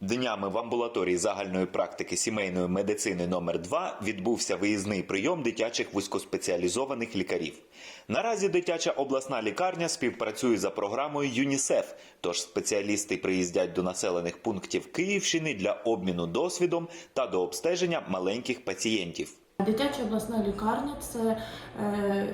Днями в амбулаторії загальної практики сімейної медицини номер 2 відбувся виїзний прийом дитячих вузькоспеціалізованих лікарів. Наразі дитяча обласна лікарня співпрацює за програмою ЮНІСЕФ, тож спеціалісти приїздять до населених пунктів Київщини для обміну досвідом та до обстеження маленьких пацієнтів. Дитяча обласна лікарня це е,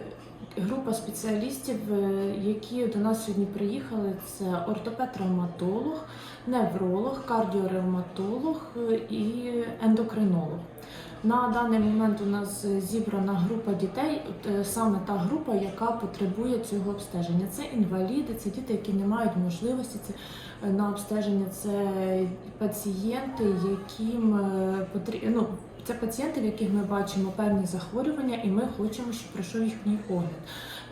група спеціалістів, е, які до нас сьогодні приїхали. Це ортопед-травматолог, невролог, кардіоревматолог е, і ендокринолог. На даний момент у нас зібрана група дітей, саме та група, яка потребує цього обстеження. Це інваліди, це діти, які не мають можливості це, на обстеження. Це пацієнти, яким потрібно. Ну, це пацієнти, в яких ми бачимо певні захворювання, і ми хочемо, щоб пройшов їхній огляд.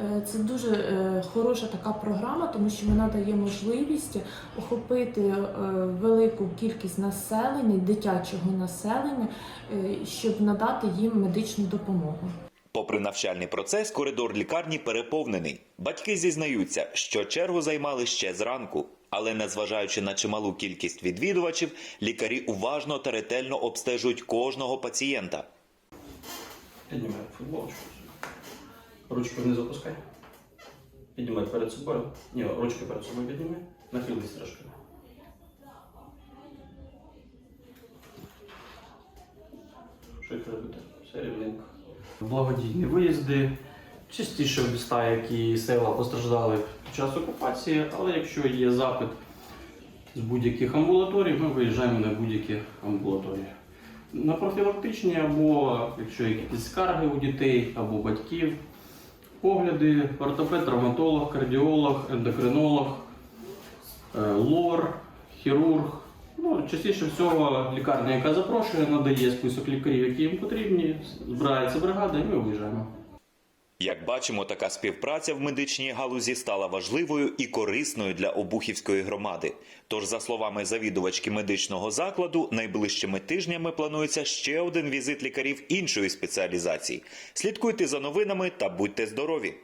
Е, Це дуже е, хороша така програма, тому що вона дає можливість охопити е, велику кількість населення, дитячого населення, щоб надати їм медичну допомогу. Попри навчальний процес, коридор лікарні переповнений. Батьки зізнаються, що чергу займали ще зранку. Але незважаючи на чималу кількість відвідувачів, лікарі уважно та ретельно обстежують кожного пацієнта. Піднімай футболочку. Ручку вниз опускай. Піднімай перед собою. Ні, ручки перед собою піднімай. Нахились трошки. Що їх робити? Все рівненько. Благодійні виїзди. Частіше в які села постраждали під час окупації, але якщо є запит з будь-яких амбулаторій, ми виїжджаємо на будь-які амбулаторії. На профілактичні або якщо якісь скарги у дітей або батьків, погляди, ортопед, травматолог, кардіолог, ендокринолог, е, лор, хірург. Ну, частіше всього лікарня, яка запрошує, надає список лікарів, які їм потрібні, збирається бригада, і ми виїжджаємо. Як бачимо, така співпраця в медичній галузі стала важливою і корисною для обухівської громади. Тож, за словами завідувачки медичного закладу, найближчими тижнями планується ще один візит лікарів іншої спеціалізації. Слідкуйте за новинами та будьте здорові!